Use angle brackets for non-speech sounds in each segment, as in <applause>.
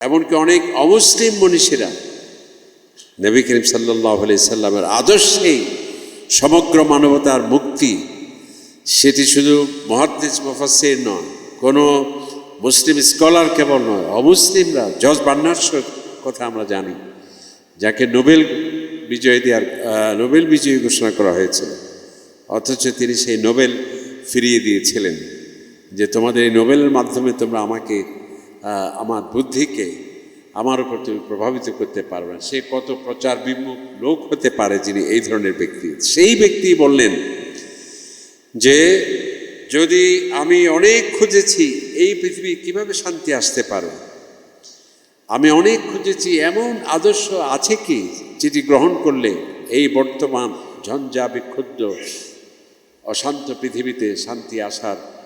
এমনকি অনেক অমুসলিম মনীষীরা নবী করিম সাল্লাহ সাল্লামের আদর্শেই সমগ্র মানবতার মুক্তি, সেটি শুধু মহাদ্দিস মুফাসির নয়, কোনো মুসলিম স্কলার কেবল নয়, অমুসলিমরা, জজ বান্নার্সের কথা আমরা জানি, যাকে নোবেল বিজয় দেওয়ার নোবেল বিজয়ী ঘোষণা করা হয়েছিল। অথচ তিনি সেই নোবেল ফিরিয়ে দিয়েছিলেন যে তোমাদের এই নোবেলের মাধ্যমে তোমরা আমাকে আমার বুদ্ধিকে আমার উপর তুমি প্রভাবিত করতে পারবে না সে কত প্রচার বিমুখ লোক হতে পারে যিনি এই ধরনের ব্যক্তি। সেই ব্যক্তি বললেন যে, যদি আমি অনেক খুঁজেছি, এই পৃথিবী কীভাবে শান্তি আসতে পারে? আমি অনেক খুঁজেছি, এমন আদর্শ আছে কি যেটি গ্রহণ করলে এই বর্তমান ঝঞ্ঝা বিক্ষুব্ধ অশান্ত পৃথিবীতে শান্তি আসার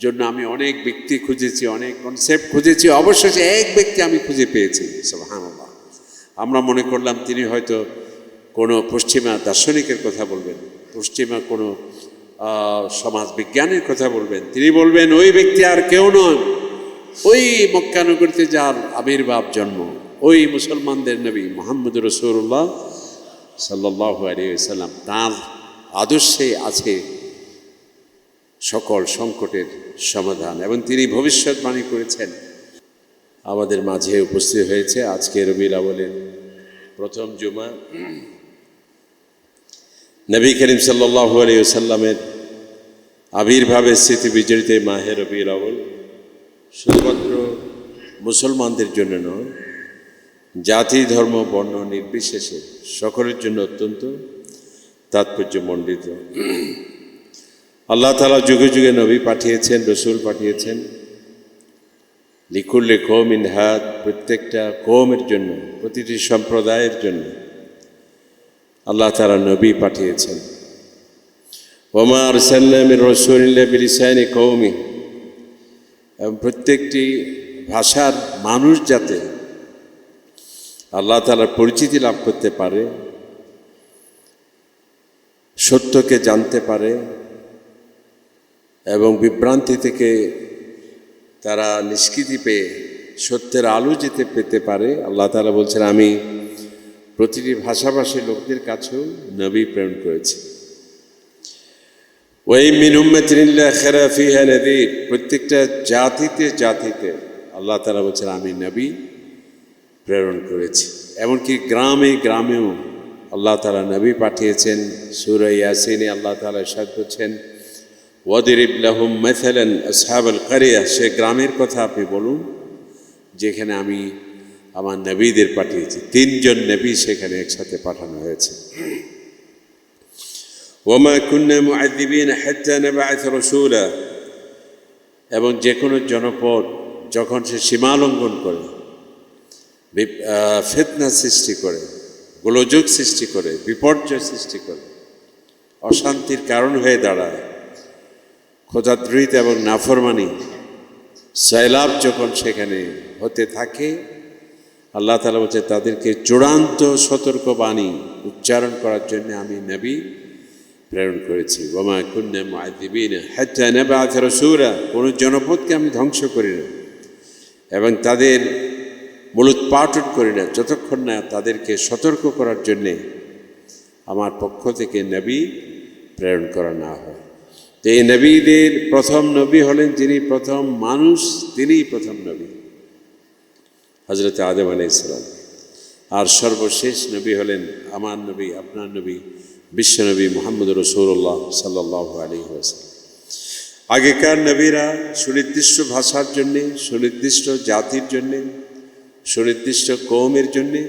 জন্য আমি অনেক ব্যক্তি খুঁজেছি, অনেক কনসেপ্ট খুঁজেছি। অবশেষে এক ব্যক্তি আমি খুঁজে পেয়েছি, সুবহানাল্লাহ। আমরা মনে করলাম তিনি হয়তো কোনো পশ্চিমা দার্শনিকের কথা বলবেন, পশ্চিমা কোনো সমাজ বিজ্ঞানের কথা বলবেন। তিনি বলবেন, ওই ব্যক্তি আর কেউ নয় ওই মক্কানগরীতে যার আবির্ভাব জন্ম, ওই মুসলমানদের নবী মোহাম্মদ রসুল্লাহ সাল্লাহ আলিয়াল্লাম তাঁর আদর্শে আছে সকল সংকটের সমাধান এবং তিনি ভবিষ্যৎবাণী করেছেন। আমাদের মাঝে উপস্থিত হয়েছে আজকে রবির আবলের প্রথম জুমা। নবী করিম সাল্লাহ আলিয়াল্লামের আবির্ভাবের স্মৃতি বিজড়িত মাহে রবির আবল শুধুমাত্র মুসলমানদের জন্য নয়, জাতি, ধর্ম, বর্ণ নির্বিশেষে সকলের জন্য অত্যন্ত তাৎপর্যমণ্ডিত। আল্লাহ তালা যুগে যুগে নবী পাঠিয়েছেন, রসুল পাঠিয়েছেন। লিকুল্লে কৌম ইনহাদ প্রত্যেকটা কৌমের জন্য, প্রতিটি সম্প্রদায়ের জন্য আল্লাহ তালা নবী পাঠিয়েছেন। ওমার সাল্লামের বিলিসাইনি কৌমি এবং প্রত্যেকটি ভাষার মানুষ যাতে আল্লাহ তালার পরিচিতি লাভ করতে পারে, সত্যকে জানতে পারে এবং বিভ্রান্তি থেকে তারা নিষ্কৃতি পেয়ে সত্যের আলো যেতে পেতে পারে, আল্লাহ তালা বলছেন, আমি প্রতিটি ভাষাভাষী লোকদের কাছেও নবী প্রেরণ করেছি। ওই মিনুম্মাতিনিল্লা খেরা ফিহা প্রত্যেকটা জাতিতে জাতিতে আল্লাহ তালা বলছেন, আমি নবী প্রেরণ করেছি। এমনকি গ্রামে গ্রামেও আল্লাহ তালা নবী পাঠিয়েছেন, সুরা ইয়াসিনে আল্লাহ তালা সাদ করছেন ওয়াদির ইবলাহুম মেথেলেন আসহাবল কারিয়া, সে গ্রামের কথা আপনি বলুন, যেখানে আমি আমার নবীদের পাঠিয়েছি। তিনজন নবী সেখানে একসাথে পাঠানো হয়েছে। ওমা কুন্না মুআদ্দিবিন হাত্তা নাবআথ এবং যে কোনো জনপদ যখন সে সীমা লঙ্ঘন করে ফেতনা সৃষ্টি করে, গোলযোগ সৃষ্টি করে, বিপর্যয় সৃষ্টি করে, অশান্তির কারণ হয়ে দাঁড়ায় খোদাদ্রীত এবং নাফরমানি সয়লাভ যখন সেখানে হতে থাকে, আল্লাহ তালা বলছে, তাদেরকে চূড়ান্ত সতর্কবাণী উচ্চারণ করার জন্য আমি নবী প্রেরণ করেছি। মুআদ্দিবিন হাত্তা নাবআথ রাসূলা, কোনো জনপদকে আমি ধ্বংস করি না এবং তাদের মূলত মূলোৎপাটন করি না। যতক্ষণ না তাদেরকে সতর্ক করার জন্যে আমার পক্ষ থেকে নবী প্রেরণ করা না হয়। এই নবীদের প্রথম নবী হলেন যিনি প্রথম মানুষ, তিনিই প্রথম নবী। হজরত আদম আলাই ইসলাম আর সর্বশেষ নবী হলেন আমার নবী, আপনার নবী বিশ্বনবী মোহাম্মদ রসৌল্লাহ সাল্লাহ আলী ওয়াসাল্লাম। আগেকার নবীরা সুনির্দিষ্ট ভাষার জন্যে, সুনির্দিষ্ট জাতির জন্যে, সুনির্দিষ্ট কৌমের জন্যে,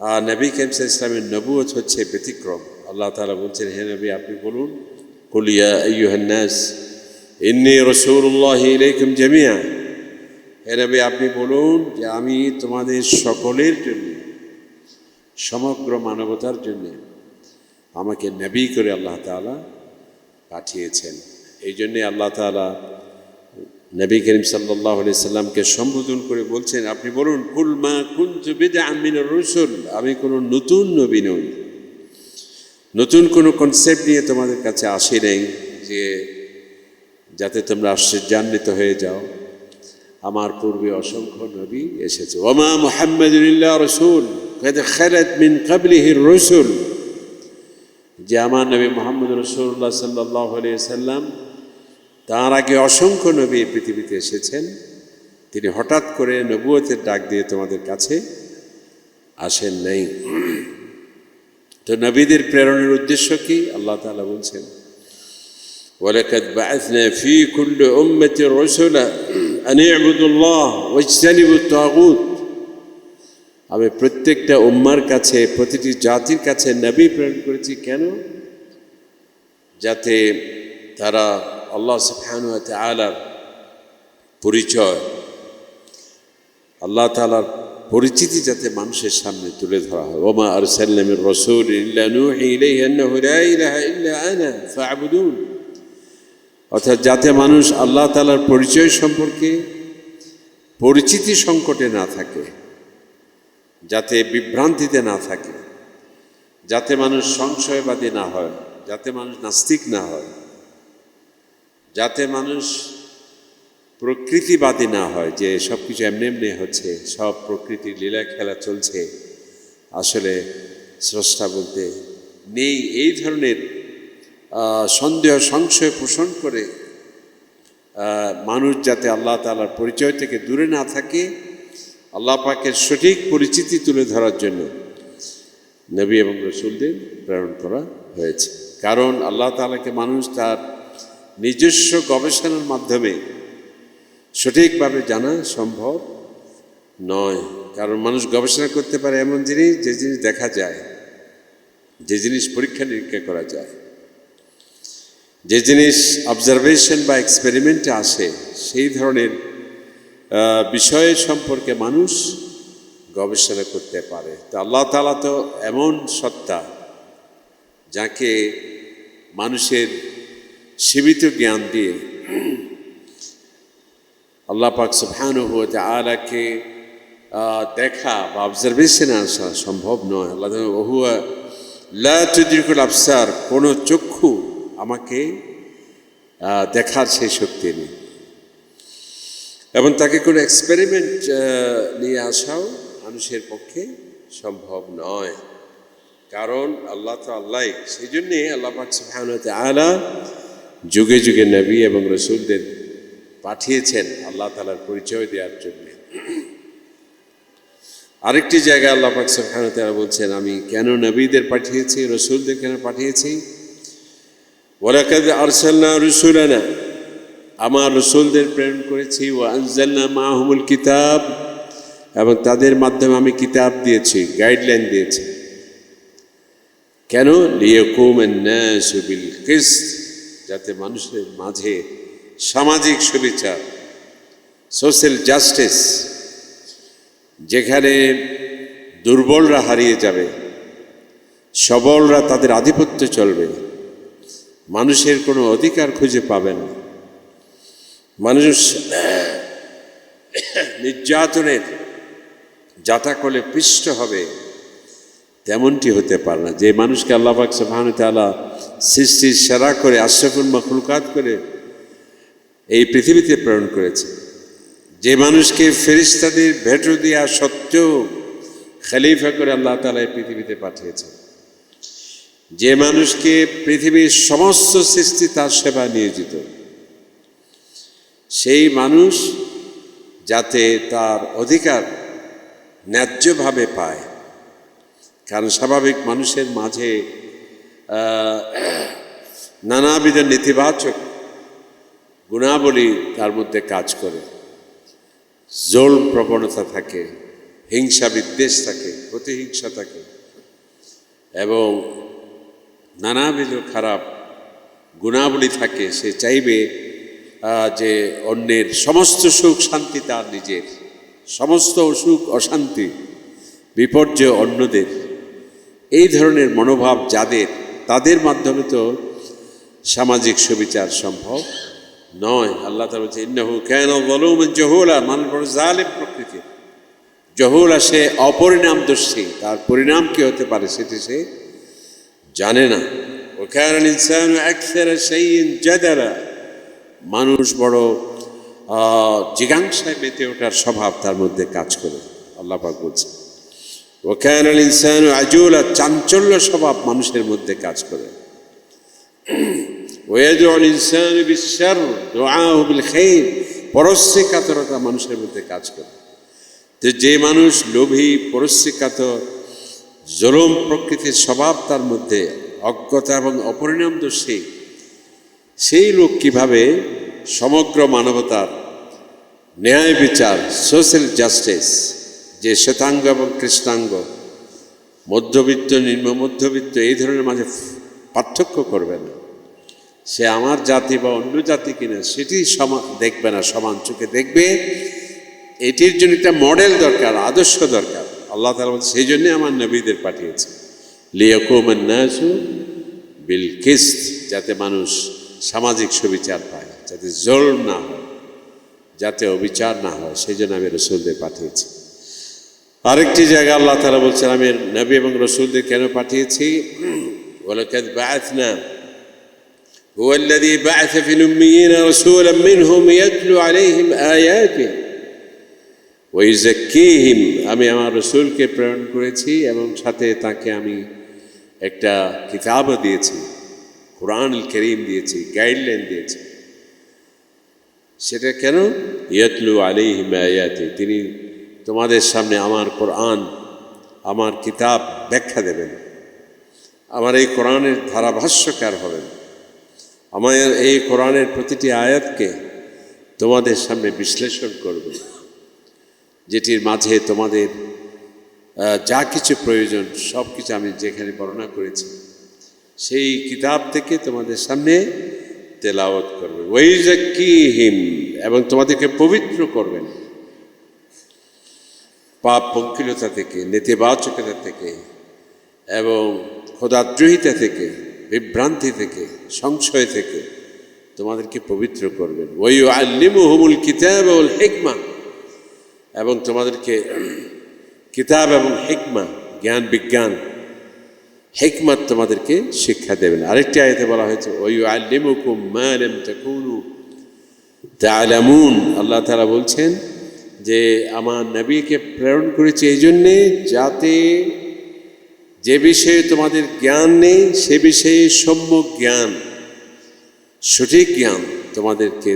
আর নবী কেমসা ইসলামের নবুয়ত হচ্ছে ব্যতিক্রম। আল্লাহ তালা বলছেন, হে নবী, আপনি বলুন কুলিয়া আইয়ুহান্নাস ইন্নি রসুল্লাহ ইলাইকুম জামিয়া হে নবী, আপনি বলুন যে আমি তোমাদের সকলের জন্য, সমগ্র মানবতার জন্য আমাকে নবী করে আল্লাহ তাআলা পাঠিয়েছেন। এই জন্যে আল্লাহ তাআলা নবী করিম সাল্লাহ সাল্লামকে সম্বোধন করে বলছেন, আপনি বলুন কুলমা কুন্তু বেদে আমিনের রসুল, আমি কোনো নতুন নবী নই। নতুন কোনো কনসেপ্ট নিয়ে তোমাদের কাছে আসি নাই যে যাতে তোমরা আশ্চর্যান্বিত হয়ে যাও। আমার পূর্বে অসংখ্য নবী এসেছে। ওমা মোহাম্মদুল্লাহ রসুল খালাত মিন কাবলিহি রসুল। যে আমার নবী মোহাম্মদ রসুল্লাহ সাল্লাহ সাল্লাম তার আগে অসংখ্য নবী পৃথিবীতে এসেছেন। তিনি হঠাৎ করে নবুয়তের ডাক দিয়ে তোমাদের কাছে আসেন নাই। তো নবীদের প্রেরণের উদ্দেশ্য কি আল্লাহ তাআলা বলছেন ولقد بعثنا في كل أمة رسلا أن اعبدوا الله واجتنبوا الطاغوت আমি প্রত্যেকটা উম্মার কাছে প্রতিটি জাতির কাছে নবী প্রেরণ করেছি কেন যাতে তারা আল্লাহ সুবহানাহু ওয়া তাআলার পরিচয় আল্লাহ তাআলার পরিচিতি যাতে মানুষের সামনে তুলে ধরা হয়। ওমা আরসাল্লামির রসুল ইল্লা নূহি ইলাইহি আন্নাহু লা ইলাহা ইল্লা আনা, ফা'বুদুন। অর্থাৎ যাতে মানুষ আল্লাহ তাআলার পরিচয় সম্পর্কে পরিচিতি সংকটে না থাকে, যাতে বিভ্রান্তিতে না থাকে, যাতে মানুষ সংশয়বাদী না হয়, যাতে মানুষ নাস্তিক না হয়, যাতে মানুষ প্রকৃতিবাদী না হয় যে সব কিছু এমনি এমনি হচ্ছে, সব প্রকৃতির লীলা খেলা চলছে। আসলে স্রষ্টা বলতে নেই এই ধরনের সন্দেহ, সংশয় পোষণ করে মানুষ যাতে আল্লাহ তাআলার পরিচয় থেকে দূরে না থাকে, আল্লাহ পাকের সঠিক পরিচিতি তুলে ধরার জন্য নবী এবং রসুলদের প্রেরণ করা হয়েছে। কারণ আল্লাহ তাআলাকে মানুষ তার নিজস্ব গবেষণার মাধ্যমে সঠিকভাবে জানা সম্ভব নয়। কারণ মানুষ গবেষণা করতে পারে এমন জিনিস, যে জিনিস দেখা যায়, যে জিনিস পরীক্ষা নিরীক্ষা করা যায়। যে জিনিস অবজারভেশন বা এক্সপেরিমেন্টে আসে, সেই ধরনের বিষয় সম্পর্কে মানুষ গবেষণা করতে পারে। তো আল্লাহ তাআলা তো এমন সত্তা, যাকে মানুষের সীমিত জ্ঞান দিয়ে আল্লাহ পাক সুবহানাহু ওয়া তাআলাকে আহ, দেখা বা অবজারভেশনে আসা সম্ভব নয়। আল্লাহ ওহুয়া লা কোনো চক্ষু আমাকে দেখার সেই শক্তি নেই। এবং তাকে কোনো এক্সপেরিমেন্ট নিয়ে আসাও মানুষের পক্ষে সম্ভব নয়। কারণ আল্লাহ তো আল্লাহ সেই জন্যে আল্লাহ পাক সুবহানাহু ওয়া তাআলা যুগে যুগে নবী এবং রসুলদের পাঠিয়েছেন আল্লাহ তালার পরিচয় দেওয়ার জন্য। আরেকটি জায়গায় আল্লাহ পাক সুবহানাহু তাআলা বলছেন, আমি কেন নবীদের পাঠিয়েছি, রসুলদের কেন পাঠিয়েছি? ওয়ালাকাদ আরসালনা রুসুলানা, আমার রসুলদের প্রেরণ করেছি ও আনজালনা মাহমুল কিতাব, এবং তাদের মাধ্যমে আমি কিতাব দিয়েছি, গাইডলাইন দিয়েছি। কেন? লিয়াকুম নাসু বিল যাতে মানুষের মাঝে সামাজিক সুবিচার সোশ্যাল জাস্টিস, যেখানে দুর্বলরা হারিয়ে যাবে, সবলরা তাদের আধিপত্য চলবে, মানুষের কোনো অধিকার খুঁজে পাবেন না। মানুষ নির্যাতনের জাতাকলে পৃষ্ঠ হবে, তেমনটি হতে পারে না। যে মানুষকে আল্লাহ পাক সুবহানাহু তাআলা সৃষ্টির সেরা করে, আশরাফুল মাখলুকাত করে এই পৃথিবীতে প্রেরণ করেছে। যে মানুষকে ফেরিস্তাদের ভেটো দেওয়া সত্ত্বেও খালিফা করে আল্লাহ তালা এই পৃথিবীতে পাঠিয়েছে যে মানুষকে পৃথিবীর সমস্ত সৃষ্টি তার সেবা নিয়োজিত। সেই মানুষ যাতে তার অধিকার ন্যায্যভাবে পায়। কারণ স্বাভাবিক মানুষের মাঝে নানাবিধ নেতিবাচক গুণাবলী তার মধ্যে কাজ করে। জোল প্রবণতা থাকে, হিংসা বিদ্বেষ থাকে প্রতিহিংসা থাকে এবং নানাবিধ খারাপ গুণাবলী থাকে। সে চাইবে যে অন্যের সমস্ত সুখ শান্তি তার নিজের, সমস্ত সুখ অশান্তি বিপর্যয় অন্যদের। এই ধরনের মনোভাব যাদের, তাদের মাধ্যমে তো সামাজিক সুবিচার সম্ভব। নয়। আল্লাহ তালা বলছে ইন্নাহু কেন বলুম জহুলা মানুষ বড় জালেম প্রকৃতির। জহুলা সে অপরিণাম দোষী তার পরিণাম কি হতে পারে সেটি সে জানে না। ওখানে ইনসান একসেরা সেই জাদারা মানুষ বড় জিজ্ঞাসায় মেতে ওঠার স্বভাব তার মধ্যে কাজ করে। আল্লাহ পাক বলছে ওখান ইনসান আজুলা চাঞ্চল্য স্বভাব মানুষের মধ্যে কাজ করে। ওয়াজুল ইনসান বিশ্বর দোয়াহ বিল খাইর পরশ্রী কাতরতা মানুষের মধ্যে কাজ করে। তো যে মানুষ লোভী, পরশ্রী কাতর, জলম প্রকৃতির স্বভাব তার মধ্যে অজ্ঞতা এবং অপরিণামদর্শী সেই লোক কীভাবে সমগ্র মানবতার ন্যায় বিচার, সোশ্যাল জাস্টিস, যে শ্বেতাঙ্গ এবং কৃষ্ণাঙ্গ, মধ্যবিত্ত নিম্ন মধ্যবিত্ত এই ধরনের মাঝে পার্থক্য করবে না। সে আমার জাতি বা অন্য জাতি কিনা সেটি সমান দেখবে না, সমান চোখে দেখবে। এটির জন্য একটা মডেল দরকার, আদর্শ দরকার। আল্লাহ তালা বলছে, সেই জন্যে আমার নবীদের পাঠিয়েছে। লিয়কুমান নাসু বিল কিস্ত যাতে মানুষ সামাজিক সুবিচার পায়, যাতে জোর না হয়, যাতে অবিচার না হয়, সেই জন্য আমি রসুলদের পাঠিয়েছি। আরেকটি জায়গা আল্লাহ তালা বলছেন, আমি নবী এবং রসুলদের কেন পাঠিয়েছি? <clears throat> বলে ওলাকাদ বাআথনা هو الذي بعث في الأميين رسولا منهم يتلو عليهم آياته ওইজাক্কিহিম আমি আমার রসুলকে প্রেরণ করেছি এবং সাথে তাকে আমি একটা কিতাবও দিয়েছি কোরআন করিম দিয়েছি গাইডলাইন দিয়েছি সেটা কেন ইয়াতলু আলিহিম আয়াতি তিনি তোমাদের সামনে আমার কোরআন আমার কিতাব ব্যাখ্যা দেবেন আমার এই কোরআনের ধারাভাষ্যকার হবেন আমার এই কোরআনের প্রতিটি আয়াতকে তোমাদের সামনে বিশ্লেষণ করবে, যেটির মাঝে তোমাদের যা কিছু প্রয়োজন, সব কিছু আমি যেখানে বর্ণনা করেছি, সেই কিতাব থেকে তোমাদের সামনে তেলাওয়াত করবে। ওইজাক্কিহিম এবং তোমাদেরকে পবিত্র করবেন। পাপ পঙ্কিলতা থেকে, নেতিবাচকতা থেকে, এবং খোদাদ্রোহিতা থেকে বিভ্রান্তি থেকে, সংশয় থেকে তোমাদেরকে পবিত্র করবেন। ওই আল্লিমুহমুল কিতাব ওল হেকমা। এবং তোমাদেরকে কিতাব এবং হেকমা, জ্ঞান, বিজ্ঞান, হিকমত তোমাদেরকে শিক্ষা দেবেন। আরেকটি আয়তে বলা হয়েছে ওই আল্লিমুকুম মালেম তাকুনু তালামুন আল্লাহ তালা বলছেন যে, আমার নবীকে প্রেরণ করেছি এই জন্যে যাতে যে বিষয়ে তোমাদের জ্ঞান নেই, সে বিষয়ে সম্যক জ্ঞান। সঠিক জ্ঞান তোমাদেরকে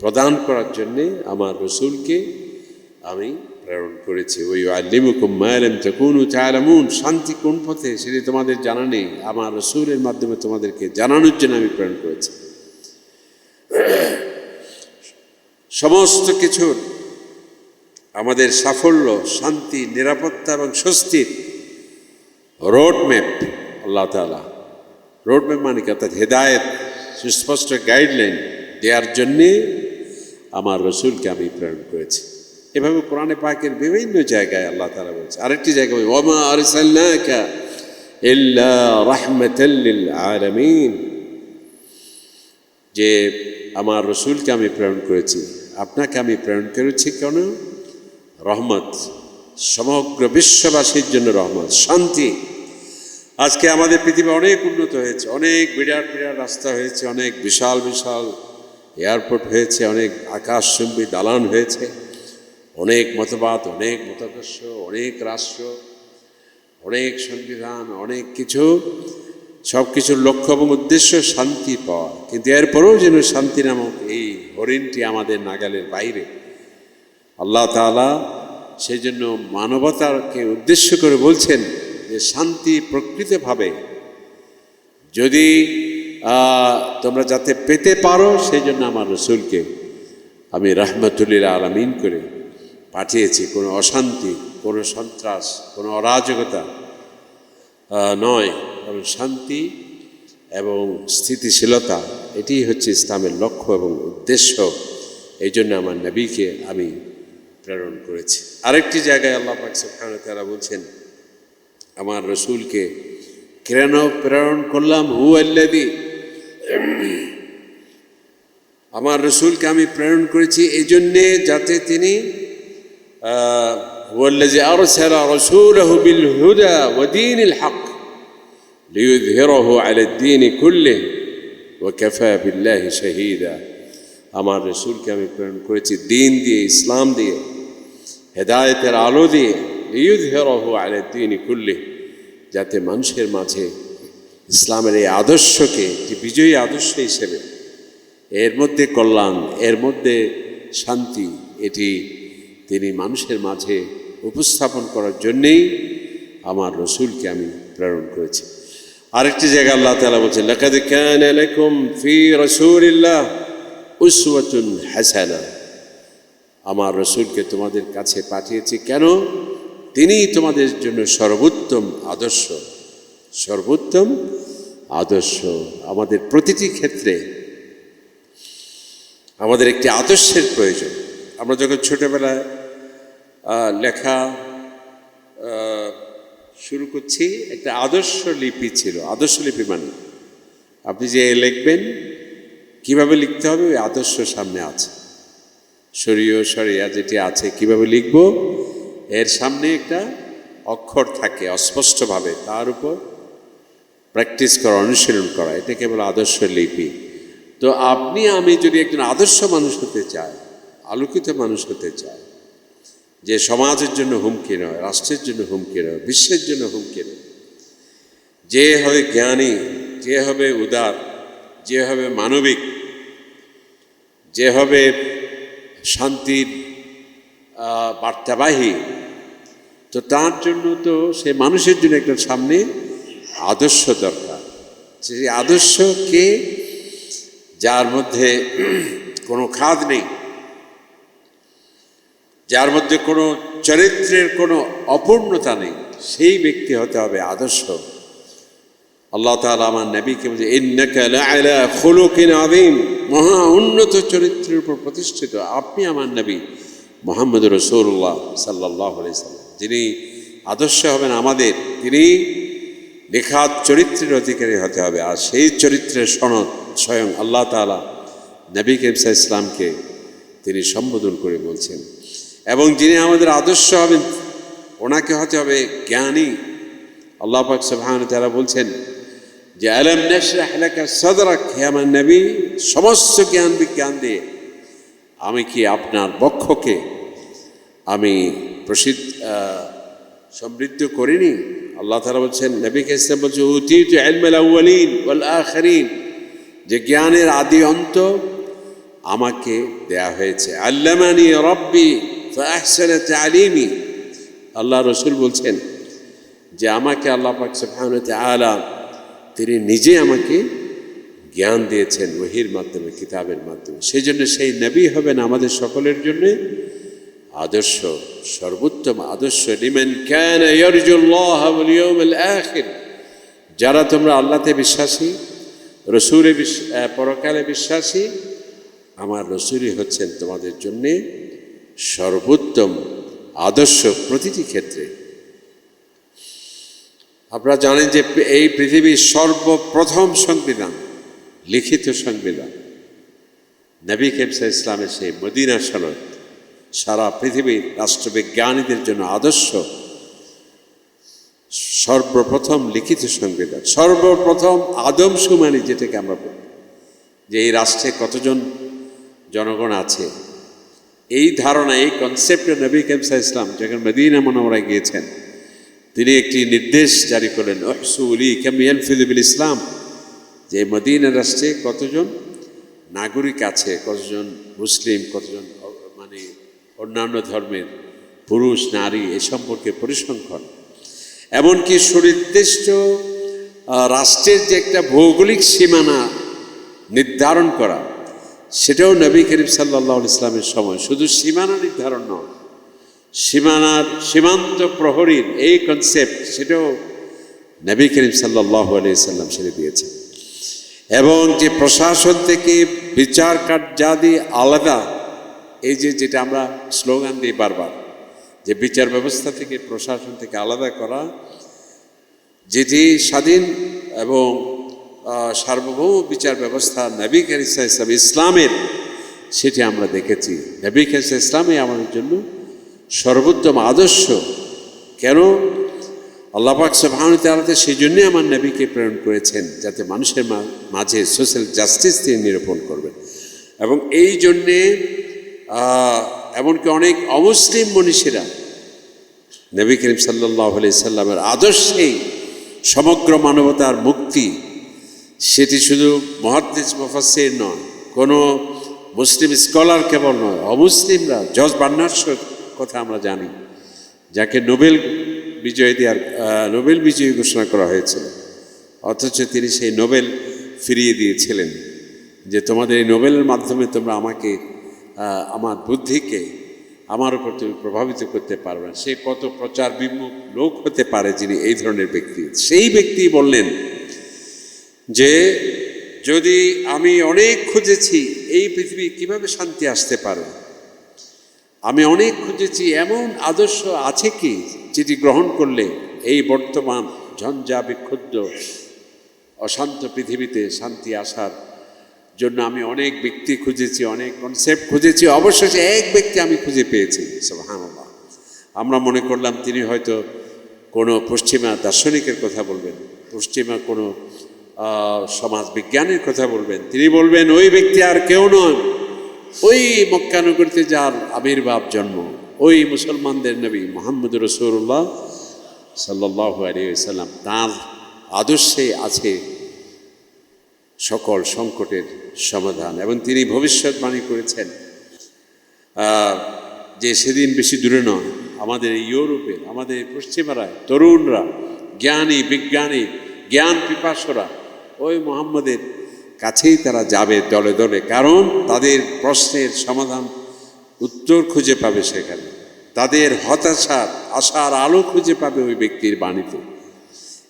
প্রদান করার জন্যে আমার রসুলকে আমি প্রেরণ করেছি। ওই আল্লিমুকুম মায়ালেম তকুনু শান্তি কোন পথে সেটি তোমাদের জানা নেই। আমার রসুলের মাধ্যমে তোমাদেরকে জানানোর জন্য আমি প্রেরণ করেছি। সমস্ত কিছুর আমাদের সাফল্য, শান্তি, নিরাপত্তা এবং স্বস্তির রোড ম্যাপ আল্লাহ তালা রোড ম্যাপ মানে কি? অর্থাৎ হেদায়ত, সুস্পষ্ট গাইডলাইন দেওয়ার জন্যে আমার রসুলকে আমি প্রেরণ করেছি। এভাবে কোরআনে পাকের বিভিন্ন জায়গায় আল্লাহ তালা বলছে। আরেকটি জায়গায় যে আমার রসুলকে আমি প্রেরণ করেছি। আপনাকে আমি প্রেরণ করেছি কেন? রহমত। সমগ্র বিশ্ববাসীর জন্য রহমত, শান্তি। আজকে আমাদের পৃথিবী অনেক উন্নত হয়েছে, অনেক বিরাট বিরাট রাস্তা হয়েছে, অনেক বিশাল বিশাল এয়ারপোর্ট হয়েছে, অনেক আকাশচুম্বী দালান হয়েছে, অনেক মতবাদ, অনেক মতাদর্শ অনেক রাষ্ট্র, অনেক সংবিধান, অনেক কিছু সব কিছুর লক্ষ্য এবং উদ্দেশ্য শান্তি পাওয়া। কিন্তু এরপরেও যেন শান্তি নামক এই হরিণটি আমাদের নাগালের বাইরে। আল্লাহ তাআলা সেই জন্য মানবতাকে উদ্দেশ্য করে বলছেন যে শান্তি প্রকৃতভাবে। যদি তোমরা যাতে পেতে পারো সেই জন্য আমার রসুলকে আমি রহমতুল্লিল আলমিন করে পাঠিয়েছি। কোনো অশান্তি, কোনো সন্ত্রাস, কোনো অরাজকতা নয়। কারণ শান্তি এবং স্থিতিশীলতা এটি হচ্ছে ইসলামের লক্ষ্য এবং উদ্দেশ্য। এই জন্য আমার নবীকে আমি প্রেরণ করেছি আরেকটি জায়গায় আল্লাহ পাক সুবহানাহু ওয়া তাআলা বলছেন আমার রসুলকে কেন প্রেরণ করলাম হু আল্লাদি আমার রসুলকে আমি প্রেরণ করেছি এই জন্যে যাতে তিনি والذي أرسل رسوله بالهدى ودين الحق ليظهره على الدين كله وكفى بالله شهيدا আমার রসুলকে আমি প্রেরণ করেছি দিন দিয়ে ইসলাম দিয়ে হেদায়েতের আলো দিয়ে ইউদ হেরহু আলে দিন কুল্লি, যাতে মানুষের মাঝে ইসলামের এই আদর্শকে, একটি বিজয়ী আদর্শ হিসেবে, এর মধ্যে কল্যাণ, এর মধ্যে শান্তি, এটি তিনি মানুষের মাঝে উপস্থাপন করার জন্যেই আমার রসুলকে আমি প্রেরণ করেছি। আরেকটি জায়গায় আল্লাহ তালা বলছেন আমার রসুলকে তোমাদের কাছে পাঠিয়েছি। কেন? তিনি তোমাদের জন্য সর্বোত্তম আদর্শ। সর্বোত্তম আদর্শ আমাদের প্রতিটি ক্ষেত্রে। আমাদের একটি আদর্শের প্রয়োজন। আমরা যখন ছোটবেলায় লেখা শুরু করছি, একটা আদর্শ লিপি ছিল। আদর্শ লিপি মানে? আপনি যে লিখবেন, কীভাবে লিখতে হবে? ওই আদর্শ সামনে আছে। শরীয় সরিয়া যেটি আছে, কীভাবে লিখব? এর সামনে একটা অক্ষর থাকে অস্পষ্টভাবে, তার উপর প্র্যাকটিস করা, অনুশীলন করা, এটা কেবল আদর্শ লিপি। তো আপনি, আমি যদি একজন আদর্শ মানুষ হতে চাই, আলোকিত মানুষ হতে চাই, যে সমাজের জন্য হুমকি নয়, রাষ্ট্রের জন্য হুমকি নয়, বিশ্বের জন্য হুমকি নয়, যে হবে জ্ঞানী, যে হবে উদার, যে হবে মানবিক, যে হবে শান্তির বার্তাবাহী। তো তার জন্য তো সে মানুষের জন্য একটা সামনে আদর্শ দরকার। সেই আদর্শ কে যার মধ্যে কোনো খাদ নেই, যার মধ্যে কোনো চরিত্রের কোনো অপূর্ণতা নেই, সেই ব্যক্তি হতে হবে আদর্শ। আল্লাহ তাআলা আমার নবীকে বলছে খুলুকিন মহা উন্নত চরিত্রের উপর প্রতিষ্ঠিত আপনি আমার নবী মোহাম্মদ রসুল্লাহ সাল্লাহ যিনি আদর্শ হবেন আমাদের, তিনি নিখাত চরিত্রের অধিকারী হতে হবে। আর সেই চরিত্রের সনদ স্বয়ং আল্লাহ তাআলা নবী কেমসা ইসলামকে তিনি সম্বোধন করে বলছেন। এবং যিনি আমাদের আদর্শ হবেন, ওনাকে হতে হবে জ্ঞানী। আল্লাহ পাক সুবহান তারা বলছেন যে আলম নশরাহ লাকা সদরাক, হে আমার নবী, সমস্ত জ্ঞান বিজ্ঞান দিয়ে আমি কি আপনার বক্ষকে আমি প্রসিদ্ধ সমৃদ্ধ করিনি? আল্লাহ তাআলা বলছেন নবীকে ইসলাম বলছে, উতিতু ইলমাল আউয়ালিন ওয়াল আখিরিন। যে জ্ঞানের আদি অন্ত আমাকে দেয়া হয়েছে। আল্লামানি রব্বি ফাহসানা তালিমি। আল্লাহ রসুল বলছেন যে আমাকে আল্লাহ পাক সুবহানাহু ওয়া তাআলা তিনি নিজে আমাকে জ্ঞান দিয়েছেন, ওহির মাধ্যমে, কিতাবের মাধ্যমে। সেই জন্য সেই নবী হবেন আমাদের সকলের জন্যে আদর্শ, সর্বোত্তম আদর্শ। লিমান আখির। যারা তোমরা আল্লাহতে বিশ্বাসী রসুরে পরকালে বিশ্বাসী, আমার রসুলই হচ্ছেন তোমাদের জন্যে সর্বোত্তম আদর্শ প্রতিটি ক্ষেত্রে। আপনারা জানেন যে এই পৃথিবীর সর্বপ্রথম সংবিধান, লিখিত সংবিধান, নবী কেমসা ইসলামের সেই মদিনা সনদ, সারা পৃথিবীর রাষ্ট্রবিজ্ঞানীদের জন্য আদর্শ, সর্বপ্রথম লিখিত সংবিধান, সর্বপ্রথম আদম সুমানি যেটাকে আমরা বলি, যে এই রাষ্ট্রে কতজন জনগণ আছে, এই ধারণা, এই কনসেপ্টে নবী কেমসা ইসলাম যখন মদিনা মনোমরায় গিয়েছেন তিনি একটি নির্দেশ জারি করলেন ওহসুলি কেমিয়ান ফিলিবিল ইসলাম। যে মদিনা রাষ্ট্রে কতজন নাগরিক আছে, কতজন মুসলিম, কতজন মানে অন্যান্য ধর্মের পুরুষ, নারী, এ সম্পর্কে পরিসংখ্যান। এমনকি সুনির্দিষ্ট রাষ্ট্রের যে একটা ভৌগোলিক সীমানা নির্ধারণ করা, সেটাও নবী করিম সাল্লাহ ইসলামের সময়। শুধু সীমানা নির্ধারণ নয় সীমানার সীমান্ত প্রহরীর এই কনসেপ্ট সেটাও নবী করিম সাল্লাহ সাল্লাম সেরে দিয়েছেন। এবং যে প্রশাসন থেকে বিচার কার্যাদি আলাদা, এই যে যেটা আমরা স্লোগান দিই বারবার, যে বিচার ব্যবস্থা থেকে প্রশাসন থেকে আলাদা করা, যেটি স্বাধীন এবং সার্বভৌম বিচার ব্যবস্থা নবী কারিসা ইসলাম ইসলামের সেটি আমরা দেখেছি। নবী কারিসা ইসলামই আমাদের জন্য সর্বোত্তম আদর্শ। কেন? আল্লাহ পাক সুবহানাহু তাআলাতে সেই জন্যই আমার নবীকে প্রেরণ করেছেন, যাতে মানুষের মাঝে সোশ্যাল জাস্টিস তিনি নিরূপণ করবেন। এবং এই জন্যে এমনকি অনেক অমুসলিম মনীষীরা নবী করিম সাল্লাহ সাল্লামের আদর্শেই সমগ্র মানবতার মুক্তি, সেটি শুধু মহাদ্দিস মুফাসির নয়, কোনো মুসলিম স্কলার কেবল নয়, অমুসলিমরা, জজ বার্নার্সের কথা আমরা জানি, যাকে নোবেল বিজয় দেওয়ার নোবেল বিজয়ী ঘোষণা করা হয়েছিল। অথচ তিনি সেই নোবেল ফিরিয়ে দিয়েছিলেন যে, তোমাদের এই নোবেলের মাধ্যমে তোমরা আমাকে আমার বুদ্ধিকে, আমার উপর তুমি প্রভাবিত করতে পারবে না। সে কত প্রচার বিমুখ লোক হতে পারে যিনি এই ধরনের ব্যক্তি। সেই ব্যক্তি বললেন যে, যদি আমি অনেক খুঁজেছি, এই পৃথিবী কীভাবে শান্তি আসতে পারে আমি অনেক খুঁজেছি, এমন আদর্শ আছে কি যেটি গ্রহণ করলে এই বর্তমান ঝঞ্ঝা বিক্ষুব্ধ অশান্ত পৃথিবীতে শান্তি আসার জন্য আমি অনেক ব্যক্তি খুঁজেছি, অনেক কনসেপ্ট খুঁজেছি, অবশেষে এক ব্যক্তি আমি খুঁজে পেয়েছি সব সুবহানাল্লাহ। আমরা মনে করলাম তিনি হয়তো কোনো পশ্চিমা দার্শনিকের কথা বলবেন, পশ্চিমা কোনো সমাজ বিজ্ঞানের কথা বলবেন, তিনি বলবেন, ওই ব্যক্তি আর কেউ নয় ওই মক্কানগরীতে যার আবির্ভাব জন্ম, ওই মুসলমানদের নবী মোহাম্মদ রসুল্লাহ সাল্লাহ আলিয়াল্লাম তাঁর আদর্শে আছে সকল সংকটের সমাধান এবং তিনি ভবিষ্যৎবাণী করেছেন। যে সেদিন বেশি দূরে নয়, আমাদের এই ইউরোপের আমাদের এই পশ্চিমারা তরুণরা, জ্ঞানী, বিজ্ঞানী, জ্ঞান পিপাসরা, ওই মোহাম্মদের কাছেই তারা যাবে দলে দলে। কারণ তাদের প্রশ্নের সমাধান উত্তর খুঁজে পাবে সেখানে। তাদের হতাশার, আশার আলো খুঁজে পাবে ওই ব্যক্তির বাণীতে।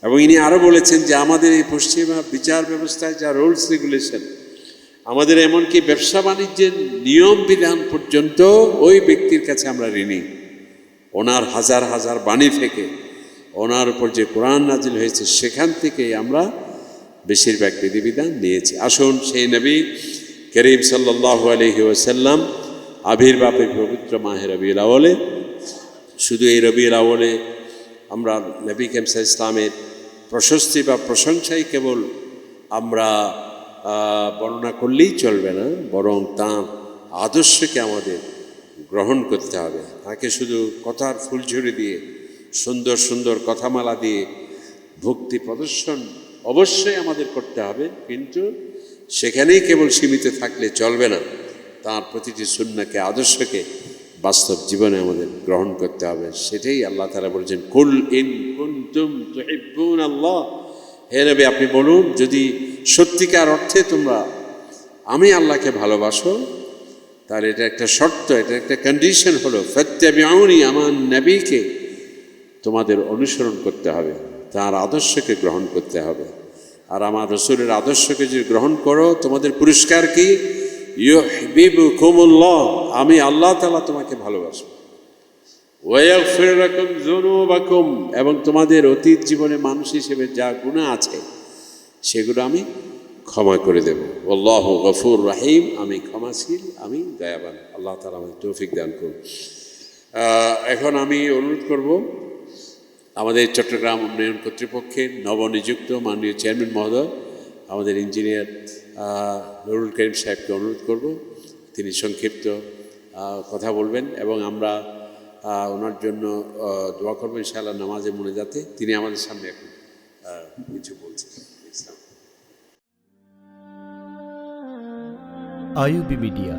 এবং ইনি আরও বলেছেন যে, আমাদের এই পশ্চিমা বিচার ব্যবস্থায় যা রুলস, রেগুলেশন, আমাদের এমনকি ব্যবসা বাণিজ্যের নিয়ম, বিধান পর্যন্ত ওই ব্যক্তির কাছে আমরা ঋণী। ওনার হাজার হাজার বাণী থেকে, ওনার উপর যে কোরআন নাজিল হয়েছে, সেখান থেকে আমরা বেশিরভাগ বিধিবিধান নিয়েছি আসুন সেই নবী করিম সাল্লাহ আলহি ওসাল্লাম আবির্ভাবে পবিত্র মাহের রবিউল আওয়ালে শুধু এই রবিউল আওয়ালে আমরা নবী কেমসা ইসলামের প্রশস্তি বা প্রশংসাই কেবল আমরা বর্ণনা করলেই চলবে না, বরং তাঁর আদর্শকে আমাদের গ্রহণ করতে হবে। তাকে শুধু কথার ফুলঝুরি দিয়ে, সুন্দর সুন্দর কথামালা দিয়ে ভক্তি প্রদর্শন অবশ্যই আমাদের করতে হবে, কিন্তু সেখানেই কেবল সীমিত থাকলে চলবে না। তার প্রতিটি সুন্নাকে আদর্শকে বাস্তব জীবনে আমাদের গ্রহণ করতে হবে। সেটাই আল্লাহ তারা বলেছেন, কুল ইন কুনতুম আল্লাহ। হে নবী, আপনি বলুন, যদি সত্যিকার অর্থে তোমরা আমি আল্লাহকে ভালোবাসো, তাহলে এটা একটা শর্ত, এটা একটা কন্ডিশন হলো ফত্যাবিউনি আমার নবীকে তোমাদের অনুসরণ করতে হবে। তার আদর্শকে গ্রহণ করতে হবে। আর আমার রসুলের আদর্শকে যদি গ্রহণ করো, তোমাদের পুরস্কার কি? ইউহিবুকুমুল্লাহ আমি আল্লাহ তালা তোমাকে ভালোবাসবো। যুনুবাকুম, এবং তোমাদের অতীত জীবনে মানুষ হিসেবে যা গুনাহ আছে, সেগুলো আমি ক্ষমা করে দেব। আল্লাহ গফুর রাহিম, আমি ক্ষমাশীল, আমি দয়াবান। আল্লাহ তালা আমাদের তৌফিক দান করুন। এখন আমি অনুরোধ করব আমাদের চট্টগ্রাম উন্নয়ন কর্তৃপক্ষের নবনিযুক্ত মাননীয় চেয়ারম্যান মহোদয়, আমাদের ইঞ্জিনিয়ার নুরুল করিম সাহেবকে অনুরোধ করব, তিনি সংক্ষিপ্ত কথা বলবেন এবং আমরা ওনার জন্য দোয়া করব ইনশাআল্লাহ নামাজে মনে যাতে তিনি আমাদের সামনে এখন কিছু বলছেন। ইসলাম। IUB media